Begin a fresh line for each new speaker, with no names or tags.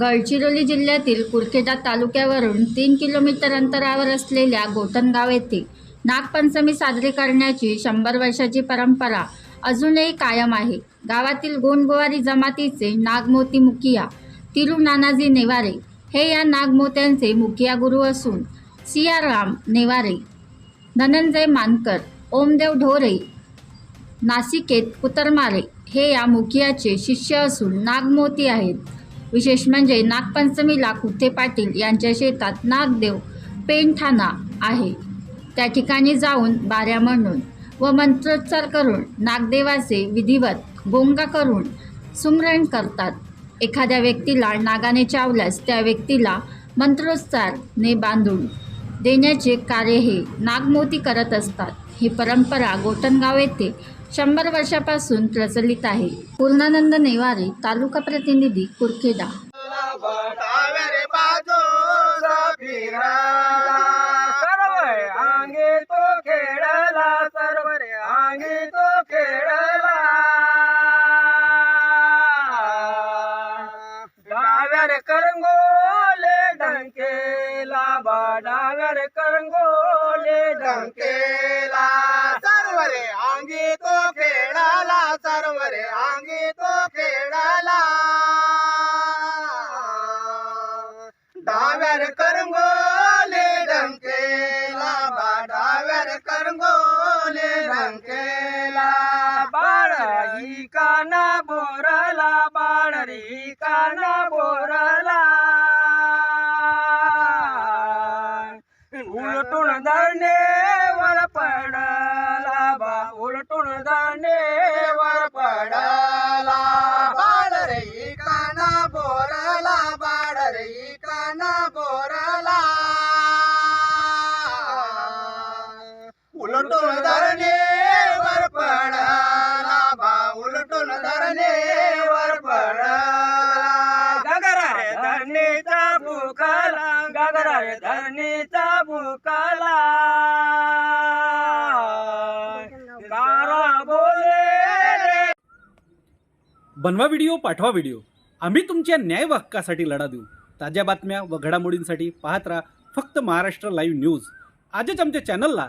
गडचिरोली जिल्ह्यातील कुरखेडा तालुक्यावरून तीन किलोमीटर अंतरावर असलेल्या गोटनगाव येथे नागपंचमी साजरी करण्याची शंभर वर्षाची परंपरा अजूनही कायम आहे. गावातील गोंडगोवारी जमातीचे नागमोती मुखिया तिरुनानाजी नेवारे हे या नागमोत्यांचे मुखिया गुरु असून सियाराम नेवारे धनंजय मानकर ओमदेव ढोरे नासिकेत कुतरमारे हे या मुखियाचे शिष्य असून नागमोती आहेत. विशेष म्हणजे नागपंचमीला कुठे पाटील यांच्या शेतात नागदेव पेंठाणा आहे. त्या ठिकाणी जाऊन बाऱ्या म्हणून व मंत्रोच्चार करून नागदेवाचे विधिवत गोंगा करून सुमरण करतात. एखाद्या व्यक्तीला नागाने चावल्यास त्या व्यक्तीला मंत्रोच्चारने बांधून देण्याचे कार्य हे नागमोती करत असतात. ही परंपरा गोटनगाव येथे शंभर वर्षापासून प्रचलित आहे. पूर्णानंद नेवारे तालुका प्रतिनिधी कुरखेडा.
रे करंगोले डंकेला बा करंगोले डंकेला. डाव्यार करंगोले डंकेला बा डाव्यार करंगोले डंकेला बाळ ही काना बोरला बाळ रे काना बोरला उलटून धरणे उलटून धरणे वर पडला. बा उलटून धरणे वर पडला. गगरा रे धरणीचा भूकाला गगरा रे धरणीचा भूकाला गारा बोले
बनवा व्हिडिओ पाठवा व्हिडिओ. आम्ही तुमच्या न्याय हक्कासाठी लढा देऊ. ताज्या बातम्या व घडामोडींसाठी पाहत राहा फक्त महाराष्ट्र लाईव्ह न्यूज. आजच आमच्या चॅनलला